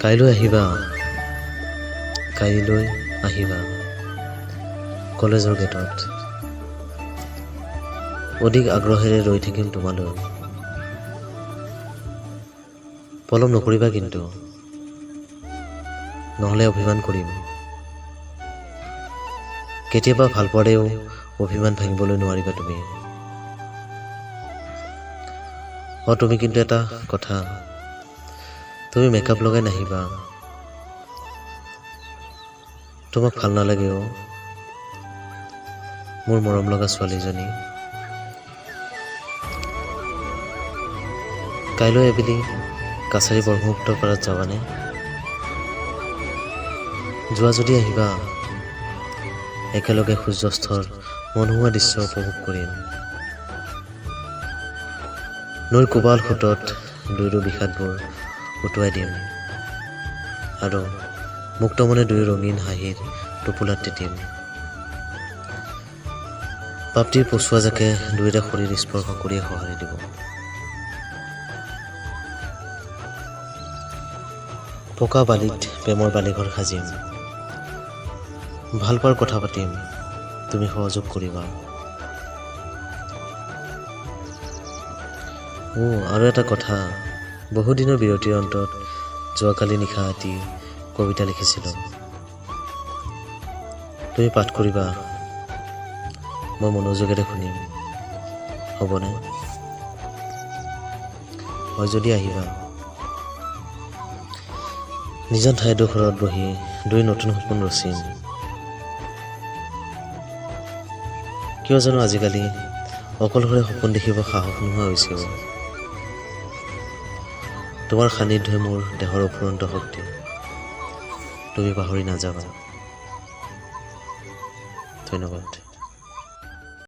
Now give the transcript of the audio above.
কাইলৈ আহিবা। কাইলৈ আহিবা। কলেজৰ গেটত। অধিক আগ্ৰহেৰে ৰৈ থাকিম তোমালৈ। পলম নকৰিবা কিন্তু। নহ'লে অভিমান কৰিম। কেতিয়াবা ভালো পোৱাৰেও অভিমান ভাঙিবলৈ নোৱাৰিবা তুমি। অঁ, তুমি কিন্তু এটা কথা তুমি মেকআপ লগাই নাহিবা। তোমাক ভালো নালাগে অ' মোৰ মৰম লগা ছোৱালীজনী কাইলৈ এবেলি কাছাৰী ব্ৰহ্মপুত্ৰ পাৰত যাবানে? যোৱা যদি আহিবা, একেলগে সূৰ্যাস্তৰ মনোমোহা দৃশ্য উপভোগ কৰিম। নৈৰ কোবাল সোঁতত দুয়ো বিষাদবোৰ উটুৱাই দিম। আৰু মুক্ত মনে দুয়ো ৰঙীন হাঁহিৰ টোপোলাত তিতিম। প্ৰাপ্তিৰ পচুৱা জাকে দুয়োটা শৰীৰ স্পৰ্শ কৰিয়ে সঁহাৰি দিব। পকা বালিত প্ৰেমৰ বালিঘৰ সাজিম। ভাল পোৱাৰ কথা পাতিম। তুমি সহযোগ কৰিবা। অঁ আৰু এটা কথা। বহুদিনৰ বিৰতিৰ অন্তত যোৱাকালি নিশা এটি কবিতা লিখিছিলোঁ। তুমি পাঠ কৰিবা মই মনোযোগেৰে শুনিম। হ'বনে? হয় যদি আহিবা। নিজৰ ঠাইডোখৰত বহি দুই নতুন সপোন ৰচিম। কিয় জানো আজিকালি অকলশৰে সপোন দেখিব সাহস নোহোৱা হৈছে। তোমাৰ সান্নিধ্যই মোৰ দেহৰ অফুৰন্ত শক্তি। তুমি পাহৰি নাযাবা। ধন্যবাদ।